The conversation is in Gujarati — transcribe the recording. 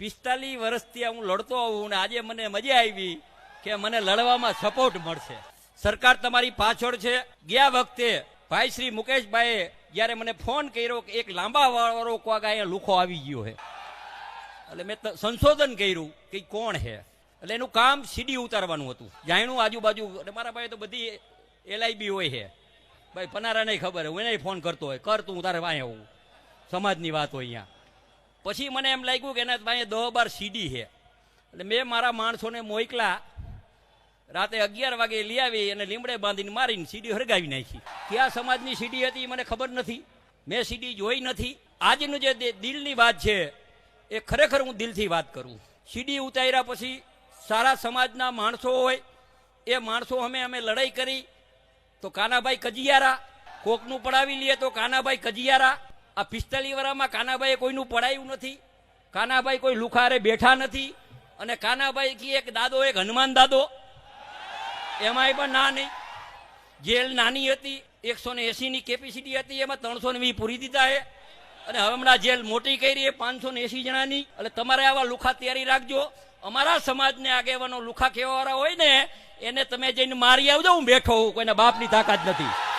પિસ્તાલીસ વર્ષથી હું લડતો આવું ને આજે મને મજા આવી કે મને લડવામાં સપોર્ટ મળશે. સરકાર તમારી પાછળ છે. ગયા વખતે ભાઈ શ્રી મુકેશભાઈએ જ્યારે મને ફોન કર્યો કે એક લાંબા વાળો કોક અહીંયા લુખો આવી ગયો છે. એટલે મેં સંશોધન કર્યું કે કોણ છે. એટલે એનું કામ સીડી ઉતારવાનું હતું. જાણ્યું આજુબાજુ અને મારા પાસે તો બધી એલઆઈબી હોય છે. ભાઈ પનારા નહીં ખબર હું એને ફોન કરતો હોય. કર તું તારે પાસે આવું સમાજની વાત હોય અહીંયા. પછી મને એમ લાગ્યું કે એના પાસે દહ બાર સીડી છે. એટલે મેં મારા માણસોને મોકલા. રાતે અગિયાર વાગે લઈ આવી અને લીમડે બાંધીને મારીને સીડી હરગાવી નાખી. કયા સમાજની સીડી હતી મને ખબર નથી. મેં સીડી જોઈ નથી. આજનું જે દિલની વાત છે, એ ખરેખર હું દિલથી વાત કરું. સીડી ઉતાર્યા પછી સારા સમાજના માણસો હોય, એ માણસો અમે અમે લડાઈ કરી. તો કાનાભાઈ કજિયારા, કોકનું પડાવી લઈએ તો કાનાભાઈ કજિયારા. આ પિસ્તાલીસ વર્ષમાં કાનાભાઈએ કોઈનું પડાયું નથી. કાનાભાઈ કોઈ લુખારે બેઠા નથી. અને કાનાભાઈ કી એક દાદો, એક હનુમાન દાદો. એમાંય પણ ના નહીં જેલ નાની હતી, એકસો ને એસીની કેપેસિટી હતી, એમાં ત્રણસો ને વીસ પૂરી દીધા હે અને હવે હમણાં જેલ મોટી કરી એ પાંચસો ને એસી જણાની. એટલે તમારે આવા લુખા તૈયારી રાખજો. અમારા સમાજને આગેવાનો લુખા કહેવાવાળા હોય ને, એને તમે જઈને મારી આવજો, હું બેઠો હું કોઈના બાપની તાકાત નથી.